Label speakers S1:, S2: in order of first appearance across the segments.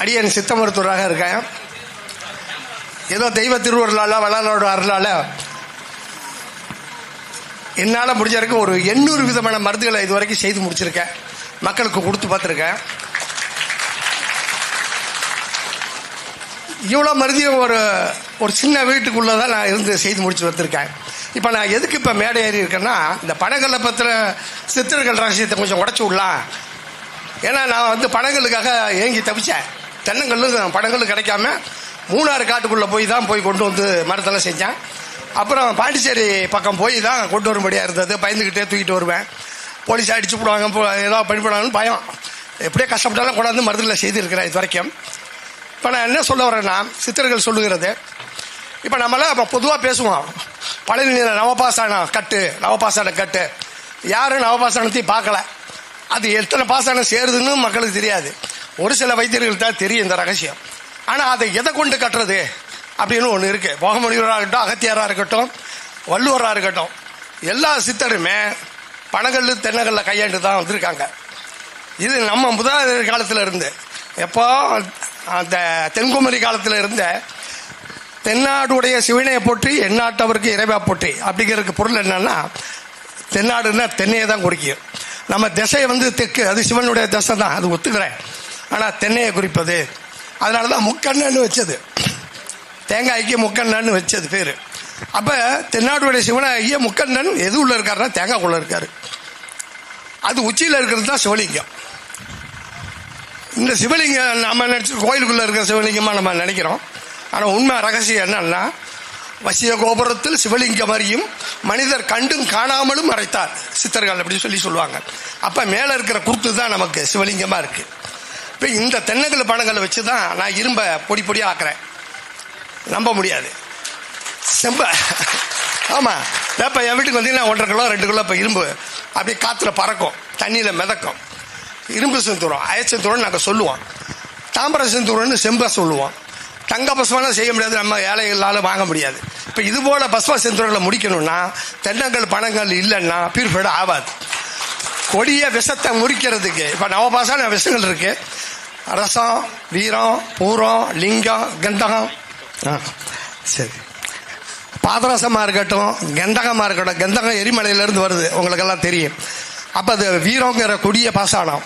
S1: அடியன் சித்த மருத்துவராக இருக்கேன். ஏதோ தெய்வ திருவருளால் வளரோட அருளால என்னால் முடிஞ்ச வரைக்கும் ஒரு எண்ணூறு விதமான மருந்துகளை இது வரைக்கும் செய்து முடிச்சிருக்கேன். மக்களுக்கு கொடுத்து பார்த்துருக்கேன். இவ்வளோ மருந்தையும் ஒரு ஒரு சின்ன வீட்டுக்குள்ளே தான் நான் இருந்து செய்து முடிச்சு வந்திருக்கேன். இப்போ நான் எதுக்கு இப்போ மேடை ஏறி இருக்கேன்னா இந்த படங்களை பத்திர சித்தர்கள் ரகசியத்தை கொஞ்சம் உடச்சி விடலாம். ஏன்னா நான் வந்து படங்களுக்காக ஏங்கி தவிச்சேன். தென்னங்கல்லும் படங்களும் கிடைக்காம மூணாறு காட்டுக்குள்ளே போய் தான் போய் கொண்டு வந்து மரத்தெல்லாம் செஞ்சேன். அப்புறம் பாண்டிச்சேரி பக்கம் போய் தான் கொண்டு வரும்படியாக இருந்தது. பயந்துக்கிட்டே தூக்கிட்டு வருவேன். போலீஸ் அடிச்சு போடுவாங்க ஏதோ பண்ணிவிடுவாங்கன்னு பயம். எப்படியே கஷ்டப்பட்டாலும் கொண்டாந்து மருந்துகளை செய்திருக்கிறேன் இது வரைக்கும். இப்போ நான் என்ன சொல்ல வரேன்னா சித்தர்கள் சொல்லுகிறது. இப்போ நம்மளாம் இப்போ பொதுவாக பேசுவோம். பழனி நவபாசானம் கட்டு நவபாசான கட்டு. யாரும் நவபாசானத்தையும் பார்க்கல. அது எத்தனை பாசானம் சேருதுன்னு மக்களுக்கு தெரியாது. ஒரு சில வைத்தியர்கள் தான் தெரியும் இந்த ரகசியம். ஆனால் அதை எதை கொண்டு கட்டுறது? அப்படின்னு ஒன்று இருக்கு. போகமுனிவராக இருக்கட்டும் அகத்தியாராக இருக்கட்டும் வள்ளுவராக இருக்கட்டும் எல்லா சித்தருமே பனகல்லு தென்னகல்ல கையாண்டு தான் வந்திருக்காங்க. இது நம்ம முதலாளியர் காலத்தில் இருந்து. எப்போ? அந்த தென்குமரி காலத்தில் இருந்த தென்னாடுடைய சிவனையை போற்றி எந்நாட்டவருக்கு இறைவா போற்றி அப்படிங்கிறதுக்கு பொருள் என்னன்னா தென்னாடுன்னா தென்னையை தான் குறிக்கும் நம்ம திசை வந்து தெற்கு அது சிவனுடைய திசை தான் அது ஒத்துக்கிறேன். ஆனால் தென்னையை குறிப்பது. அதனால தான் முக்கண்ணன்னு வச்சது. தேங்காய்க்கு முக்கண்ணன்னு வச்சது பேர். அப்போ தென்னாடுடைய சிவனாகிய முக்கண்ணன் எது உள்ள இருக்காருன்னா தேங்காய்க்குள்ள இருக்காரு. அது உச்சியில் இருக்கிறது தான் சிவலிங்கம். இந்த சிவலிங்கம் நம்ம நினச்சி கோயிலுக்குள்ளே இருக்கிற சிவலிங்கமாக நம்ம நினைக்கிறோம். ஆனால் உண்மை ரகசியம் என்னன்னா வசிய கோபுரத்தில் சிவலிங்கம் அறியும் மனிதர் கண்டும் காணாமலும் மறைத்தார். சித்தர்கள் அப்படின்னு சொல்லி சொல்லுவாங்க. அப்போ மேலே இருக்கிற குருத்து தான் நமக்கு சிவலிங்கமாக இருக்குது இப்போ இந்த தென்னங்கல் பணங்களை வச்சு தான் நான் இரும்பை பொடி பொடியாக ஆக்குறேன். நம்ப முடியாது. செம்ப ஆமாம் இப்போ என் வீட்டுக்கு வந்தீங்கன்னா ஒன்றரை கிலோ ரெண்டு கிலோ இப்போ இரும்பு. அப்படியே காற்றுல பறக்கும். தண்ணியில் மிதக்கும். இரும்பு செந்தூரம் அயச்சந்தூரம் நாங்கள் சொல்லுவோம். தாம்பர செந்தூரம்னு செம்பை சொல்லுவோம். தங்க பஸ்மெல்லாம் செய்ய முடியாது நம்ம ஏழைகளால் வாங்க முடியாது. இப்போ இது போல் பஸ்ம செந்தூரங்களை முடிக்கணும்னா தென்னங்கள் பணங்கள் இல்லைன்னா பியூரிஃபைடு ஆகாது. கொடிய விஷத்தை முறிக்கிறதுக்கு இப்போ நவபாசான விஷங்கள் இருக்குது ரசம் வீரம் பூரம் லிங்கம் கந்தகம் ஆ சரி. பாதரசமாக இருக்கட்டும் கந்தகமாக இருக்கட்டும். கந்தகம் எரிமலையிலேருந்து வருது. உங்களுக்கெல்லாம் தெரியும். அப்போ அது வீரங்கிற கொடிய பாசானம்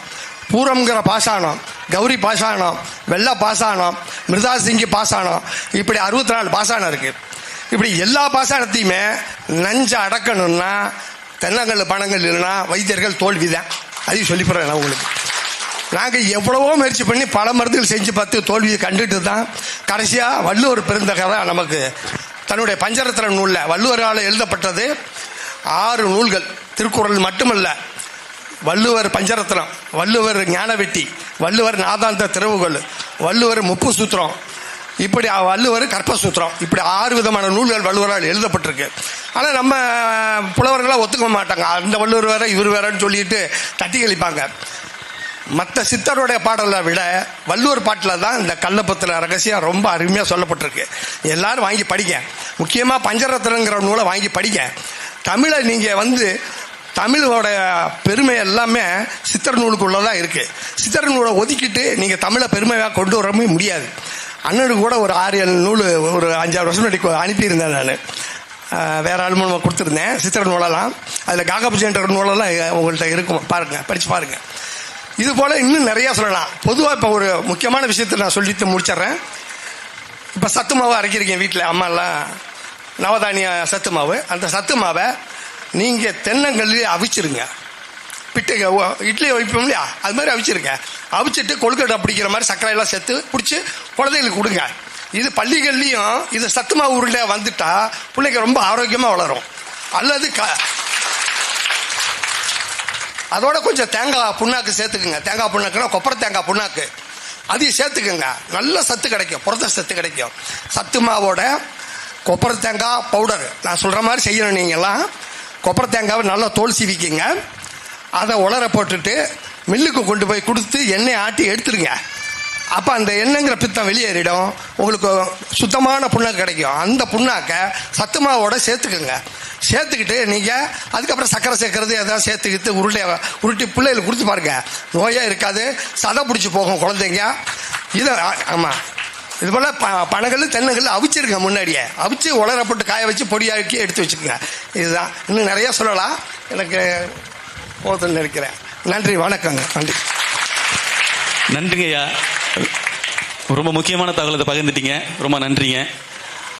S1: பூரம்ங்கிற பாசானம் கௌரி பாசானம் வெள்ள பாசானம் மிருதாசிங்கி பாசானம் இப்படி அறுபத்தி நாலு பாசானம் இருக்கு. இப்படி எல்லா பாசானத்தையுமே நஞ்சை அடக்கணும்னா தென்னங்கல் பணங்கள் இல்லைன்னா வைத்தியர்கள் தோல்விதான். அதையும் சொல்லிப்படுறேன் நான் உங்களுக்கு. நாங்கள் எவ்வளவோ முயற்சி பண்ணி பல மருந்துகள் செஞ்சு பார்த்து தோல்வியை கண்டுட்டு தான் கடைசியாக வள்ளுவர் பெருந்தகை நமக்கு தன்னுடைய பஞ்சரத்திர நூலில் வள்ளுவரால் எழுதப்பட்டது ஆறு நூல்கள். திருக்குறள் மட்டுமல்ல. வள்ளுவர் பஞ்சரத்னம் வள்ளுவர் ஞானவெட்டி வள்ளுவர் நாதாந்த திறவுகோல் வள்ளுவர் முப்பு சூத்திரம் இப்படி வள்ளுவர் கற்பசூத்திரம். இப்படி ஆறு விதமான நூல்கள் வள்ளுவரால் எழுதப்பட்டிருக்கு. ஆனால் நம்ம புலவர்களாக ஒத்துக்க மாட்டாங்க. அந்த வள்ளுவர் வேற இவர் வேறன்னு சொல்லிட்டு தட்டி கழிப்பாங்க. மற்ற சித்தருடைய பாடலை விட வள்ளுவர் பாட்டில் தான் இந்த கல்லப்பத்தில் ரகசியம் ரொம்ப அருமையாக சொல்லப்பட்டிருக்கு. எல்லாரும் வாங்கி படிக்க முக்கியமாக பஞ்சரத்னங்கிற நூலை வாங்கி படிக்க தமிழை நீங்கள் வந்து தமிழோட பெருமை எல்லாமே சித்தர் நூலுக்குள்ளே தான் இருக்குது சித்தர் நூலை ஒதுக்கிட்டு நீங்கள் தமிழை பெருமையாக கொண்டு வரவே முடியாது. அண்ணனுக்கு கூட ஒரு ஆறு ஏழு நூல் ஒரு அஞ்சாறு வருஷம் முன்னாடி அனுப்பியிருந்தேன் நான். வேறு ஆள் மூலமாக கொடுத்துருந்தேன். சித்திர நூலெல்லாம். அதில் காகபுஜன்ற நூலெல்லாம் உங்கள்கிட்ட இருக்கும். பாருங்கள் படித்து பாருங்கள் இது போல இன்னும் நிறைய சொல்லலாம். பொதுவாக இப்போ ஒரு முக்கியமான விஷயத்தை நான் சொல்லிட்டு முடிச்சிடுறேன். இப்போ சத்து மாவு அரைக்கிறீங்க வீட்டில் அம்மாலாம். நவதானிய சத்து மாவு. அந்த சத்து மாவை நீங்கள் தென்னங்கல்லே அவிச்சிருங்க. பிட்டு இட்லி வைப்போம் இல்லையா? அது மாதிரி அவிச்சிருங்க. அவிச்சிட்டு கொழுக்கட்டை பிடிக்கிற மாதிரி சர்க்கரை எல்லாம் சேர்த்து பிடிச்சி குழந்தைகளுக்கு கொடுங்க. இது பள்ளிகள்லேயும் இது சத்து மாவு உருண்டை வந்துட்டா பிள்ளைங்க ரொம்ப ஆரோக்கியமாக வளரும். அல்லது க அதோட கொஞ்சம் தேங்காய் புண்ணாக்கு சேர்த்துக்குங்க. தேங்காய் புண்ணாக்குன்னா கொப்பரை தேங்காய் புண்ணாக்கு. அதையும் சேர்த்துக்குங்க. நல்ல சத்து கிடைக்கும். புரத சத்து கிடைக்கும். சத்து மாவோட கொப்பரை தேங்காய் பவுடர் நான் சொல்கிற மாதிரி செய்யணும் நீங்கள்லாம் கொப்பரை தேங்காவை நல்லா தோல் சீவிக்கிங்க. அதை உலர போட்டுட்டு மில்லுக்கு கொண்டு போய் கொடுத்து எண்ணெய் ஆட்டி எடுத்துருங்க அப்போ அந்த எண்ணெய்ங்கிற பித்தம் வெளியேறிடும் உங்களுக்கு சுத்தமான புண்ணாக்கு கிடைக்கும். அந்த புண்ணாக்கை சத்து மாவோட சேர்த்துக்குங்க. சேர்த்துக்கிட்டு நீங்கள் அதுக்கப்புறம் சக்கரை சேர்க்கறது எதாவது சேர்த்துக்கிட்டு உருண்டை உருட்டி பிள்ளைகளுக்கு கொடுத்து பாருங்க. நோயே இருக்காது. சதை பிடிச்சி போகும் குழந்தைங்க. இது ஆமாம் இது போல் ப பணங்கள் தென்னங்கல் அவிச்சிருங்க முன்னாடியே. அவிச்சு உலர போட்டு காய வச்சு பொடியாக்கி எடுத்து வச்சுக்கோங்க. இதுதான். இன்னும் நிறைய சொல்லலாம். எனக்கு போதும்னு நினைக்கிறேன். நன்றி. வணக்கங்க. நன்றி.
S2: நன்றிங்கய்யா. ரொம்ப முக்கியமான தகவலை பகிர்ந்துட்டீங்க. ரொம்ப நன்றிங்க.